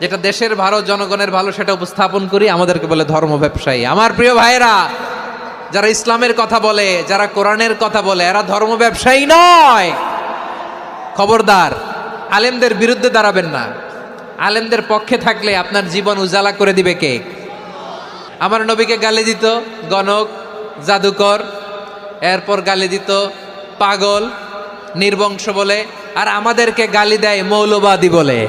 যেটা দেশের ভালো, জনগণের ভালো, সেটা উপস্থাপন করি, আমাদেরকে বলে ধর্ম ব্যবসায়ী। আমার প্রিয় ভাইয়েরা, যারা ইসলামের কথা বলে, যারা কোরআনের কথা বলে, এরা ধর্ম ব্যবসায়ী নয়। খবরদার, আলেমদের বিরুদ্ধে দাঁড়াবেন না। আলেমদের পক্ষে থাকলে আপনার জীবন উজালা করে দিবে কে? আমার নবীকে গালি দিত, গণক, জাদুকর, এরপর গালি দিত, পাগল, নির্বংশ বলে, আর আমাদেরকে গালি দেয় মৌলবাদী বলে।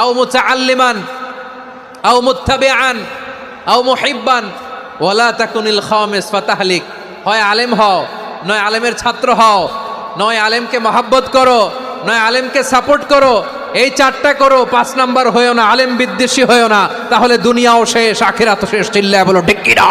আও মুতাআল্লিমান, আও মুত্তাবিআন, আও মুহিব্বান, ওয়ালা তাকুনিল খামিস ফাতাহলিক। হয় আলেম হও, নয় আলেমের ছাত্র হও, নয় আলেমকে মহাব্বত করো, নয় আলেমকে সাপোর্ট করো, এই চারটা করো, পাঁচ নাম্বার হয়েও না, আলেম বিদ্বেষী হয়েও না, তাহলে দুনিয়াও শেষ, আখিরাতও শেষ, চিল্লায় বলো কিনা?